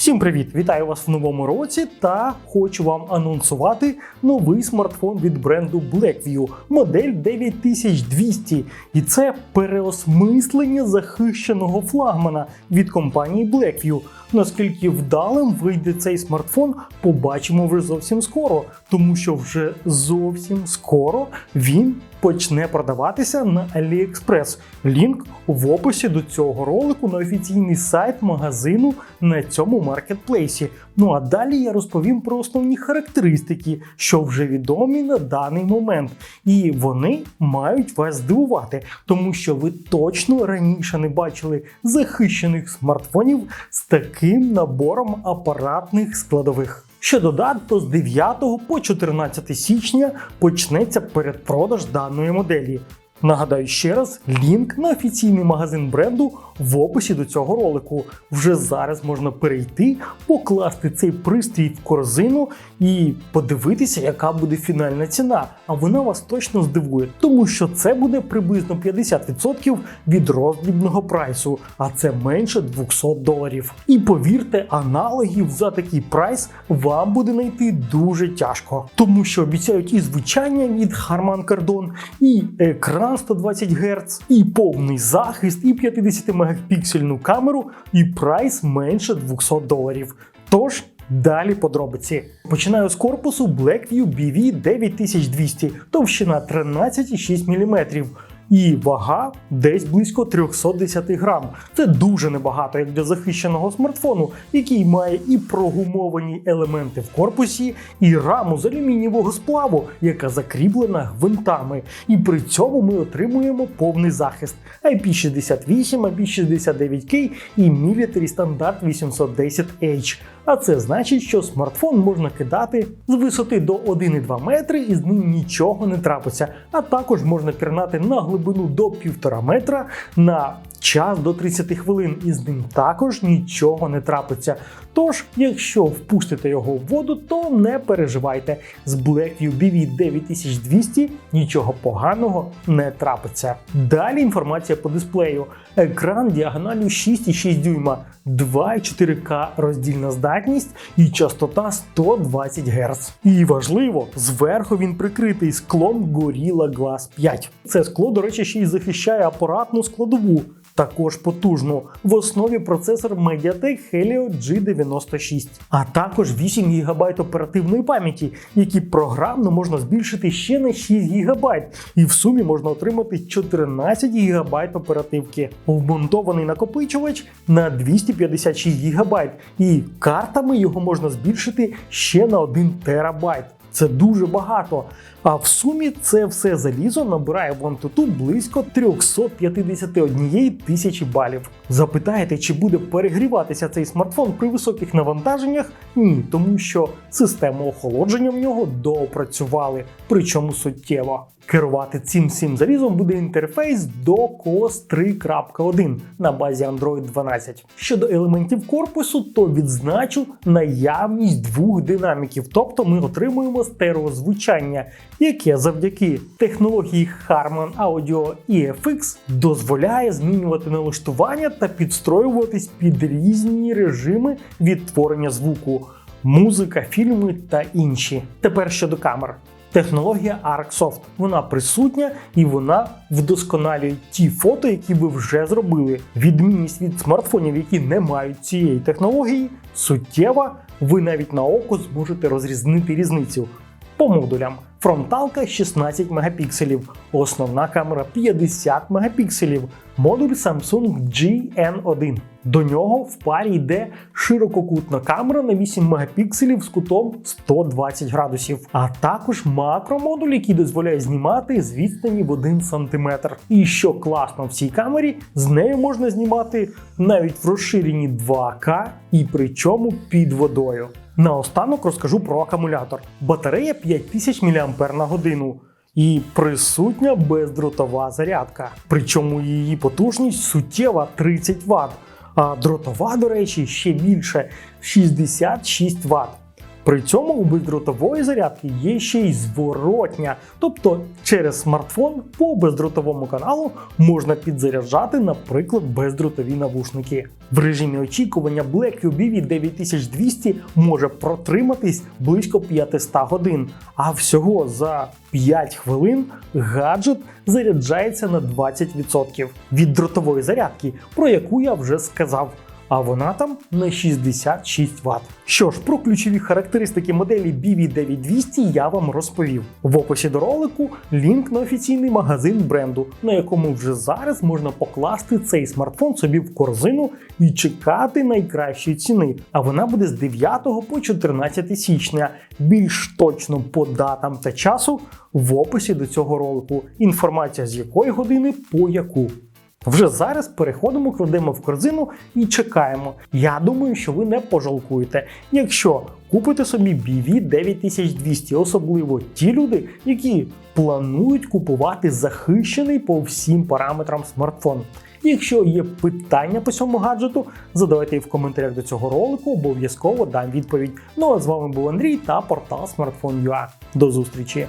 Всім привіт! Вітаю вас в новому році та хочу вам анонсувати новий смартфон від бренду Blackview, модель 9200. І це переосмислення захищеного флагмана від компанії Blackview. Наскільки вдалим вийде цей смартфон, побачимо вже зовсім скоро, тому що вже зовсім скоро він почне продаватися на AliExpress. Лінк в описі до цього ролику на офіційний сайт магазину на цьому маркетплейсі. Ну а далі я розповім про основні характеристики, що вже відомі на даний момент. І вони мають вас здивувати, тому що ви точно раніше не бачили захищених смартфонів з таким набором апаратних складових. Що додатку з 9 по 14 січня почнеться передпродаж даної моделі. Нагадаю ще раз, лінк на офіційний магазин бренду в описі до цього ролику. Вже зараз можна перейти, покласти цей пристрій в корзину і подивитися, яка буде фінальна ціна. А вона вас точно здивує, тому що це буде приблизно 50% від роздрібного прайсу, а це менше 200 доларів. І повірте, аналогів за такий прайс вам буде знайти дуже тяжко, тому що обіцяють і звучання від Harman Kardon, і екран 120 Гц, і повний захист, і 50 мегапіксельну камеру, і прайс менше 200 доларів. Тож. Далі подробиці. Починаю з корпусу Blackview BV 9200, товщина 13,6 мм. І вага десь близько 310 грам. Це дуже небагато як для захищеного смартфону, який має і прогумовані елементи в корпусі, і раму з алюмінієвого сплаву, яка закріплена гвинтами. І при цьому ми отримуємо повний захист IP68, IP69K і Military стандарт 810H. А це значить, що смартфон можна кидати з висоти до 1,2 метри і з ним нічого не трапиться. А також можна пірнати на глибину до 1,5 метра на час до 30 хвилин, і з ним також нічого не трапиться. Тож, якщо впустите його в воду, то не переживайте. З Blackview BV 9200 нічого поганого не трапиться. Далі інформація по дисплею. Екран діагоналю 6,6 дюйма, 2,4К роздільна здатність і частота 120 Гц. І важливо, зверху він прикритий склом Gorilla Glass 5. Це скло, до речі, ще й захищає апаратну складову. Також потужну в основі процесор Mediatek Helio G96, а також 8 ГБ оперативної пам'яті, які програмно можна збільшити ще на 6 ГБ, і в сумі можна отримати 14 ГБ оперативки. Вмонтований накопичувач на 256 ГБ, і картами його можна збільшити ще на 1 ТБ. Це дуже багато. А в сумі це все залізо набирає в Antutu близько 351 тисячі балів. Запитаєте, чи буде перегріватися цей смартфон при високих навантаженнях? Ні, тому що систему охолодження в нього доопрацювали, причому суттєво. Керувати цим всім залізом буде інтерфейс DOCOS 3.1 на базі Android 12. Щодо елементів корпусу, то відзначу наявність двох динаміків, тобто ми отримуємо стереозвучання, яке завдяки технології Harman Audio EFX дозволяє змінювати налаштування та підстроюватись під різні режими відтворення звуку, музика, фільми та інші. Тепер щодо камер. Технологія ArcSoft. Вона присутня і вона вдосконалює ті фото, які ви вже зробили. Відмінність від смартфонів, які не мають цієї технології, суттєва. Ви навіть на око зможете розрізнити різницю. По модулям. Фронталка 16 мегапікселів, основна камера 50 мегапікселів, модуль Samsung GN1. До нього в парі йде ширококутна камера на 8 мегапікселів з кутом 120 градусів, а також макромодуль, який дозволяє знімати з відстані в 1 см. І що класно в цій камері, з нею можна знімати навіть в розширенні 2К і причому під водою. Наостанок розкажу про акумулятор. Батарея 5000 мАч на годину. І присутня бездротова зарядка. Причому її потужність суттєва 30 Вт, а дротова, до речі, ще більше 66 Вт. При цьому у бездротової зарядки є ще й зворотня, тобто через смартфон по бездротовому каналу можна підзаряджати, наприклад, бездротові навушники. В режимі очікування Blackview BV 9200 може протриматись близько 500 годин, а всього за 5 хвилин гаджет заряджається на 20% від дротової зарядки, про яку я вже сказав. А вона там на 66 Вт. Що ж, про ключові характеристики моделі BV9200 я вам розповів. В описі до ролику лінк на офіційний магазин бренду, на якому вже зараз можна покласти цей смартфон собі в корзину і чекати найкращої ціни. А вона буде з 9 по 14 січня. Більш точно по датам та часу в описі до цього ролику. Інформація з якої години по яку. Вже зараз переходимо, кладемо в корзину і чекаємо. Я думаю, що ви не пожалкуєте, якщо купите собі BV 9200, особливо ті люди, які планують купувати захищений по всім параметрам смартфон. Якщо є питання по цьому гаджету, задавайте їх в коментарях до цього ролику, обов'язково дам відповідь. Ну а з вами був Андрій та портал Smartphone.ua. До зустрічі!